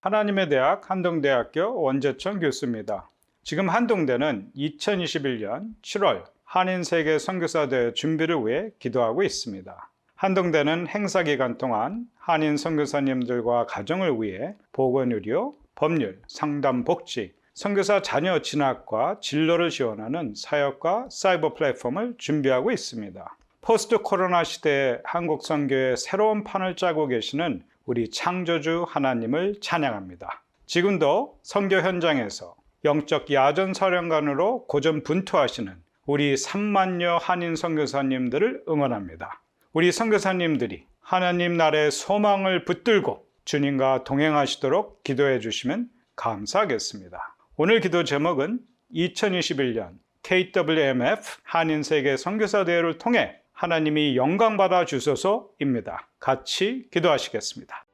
하나님의 대학 한동대학교 원재천 교수입니다. 지금 한동대는 2021년 7월 한인 세계 선교사대회 준비를 위해 기도하고 있습니다. 한동대는 행사 기간 동안 한인 선교사님들과 가정을 위해 보건 의료, 법률, 상담 복지, 선교사 자녀 진학과 진로를 지원하는 사역과 사이버 플랫폼을 준비하고 있습니다. 포스트 코로나 시대의 한국 선교의 새로운 판을 짜고 계시는 우리 창조주 하나님을 찬양합니다. 지금도 선교 현장에서 영적 야전 사령관으로 고전 분투하시는 우리 3만여 한인 선교사님들을 응원합니다. 우리 선교사님들이 하나님 나라의 소망을 붙들고 주님과 동행하시도록 기도해 주시면 감사하겠습니다. 오늘 기도 제목은 2021년 KWMF 한인 세계 선교사 대회를 통해 하나님이 영광 받아 주소서입니다. 같이 기도하시겠습니다.